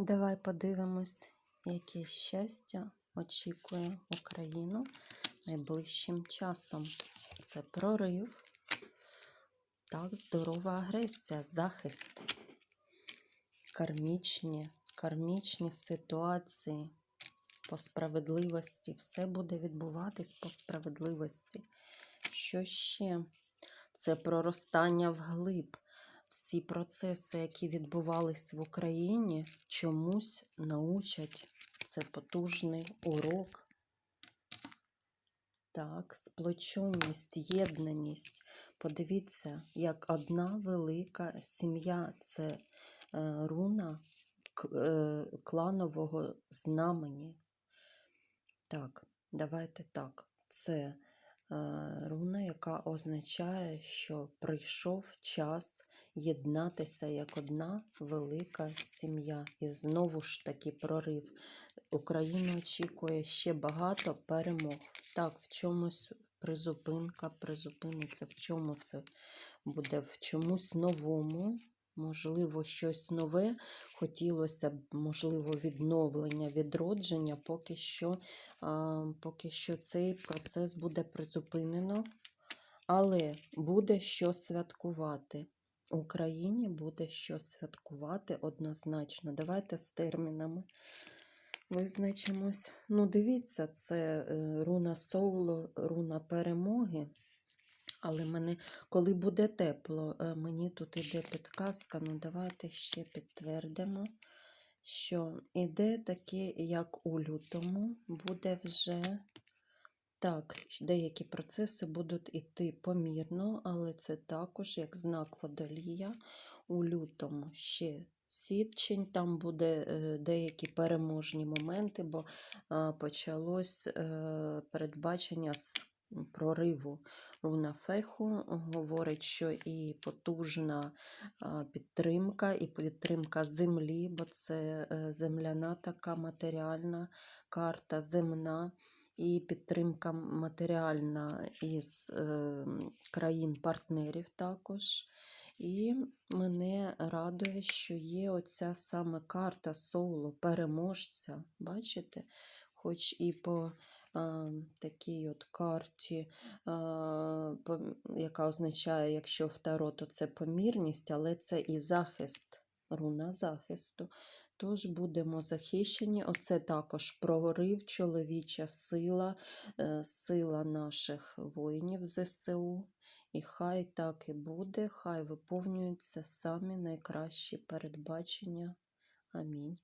Давай подивимось, яке щастя очікує Україну найближчим часом. Це прорив, так, здорова агресія, захист, кармічні, кармічні ситуації по справедливості. Все буде відбуватись по справедливості. Що ще? Це проростання вглиб. Всі процеси, які відбувались в Україні, чомусь научать. Це потужний урок. Так, сплоченість, єднаність. Подивіться, як одна велика сім'я це е, руна е, кланового знамені. Так, давайте так. Це руна, яка означає, що прийшов час єднатися як одна велика сім'я. І знову ж таки прорив. Україну очікує ще багато перемог. Так, в чомусь призупинка, призупиниться, в чому це буде в чомусь новому. Можливо, щось нове. Хотілося б, можливо, відновлення, відродження, поки що, поки що цей процес буде призупинено. Але буде що святкувати. Україні буде що святкувати однозначно. Давайте з термінами визначимось. Ну, дивіться, це е, руна Соуло, руна перемоги. Але мене, коли буде тепло, е, мені тут іде підказка. Ну, давайте ще підтвердимо, що іде таке, як у лютому, буде вже. Так, деякі процеси будуть іти помірно, але це також як знак водолія у лютому ще січень, там буде е, деякі переможні моменти, бо е, почалось передбачення з прориву руна Феху. Говорить, що і потужна підтримка, і підтримка землі, бо це е, земляна така матеріальна карта, земна і підтримка матеріальна із е, країн-партнерів також. І мене радує, що є оця саме карта соло, переможця. Бачите? Хоч і по а, такій от карті, а, по, яка означає, якщо в Таро, то це помірність, але це і захист, руна захисту. Тож будемо захищені. Оце також прорив, чоловіча сила, е, сила наших воїнів ЗСУ. І хай так і буде, хай виповнюються самі найкращі передбачення. Амінь.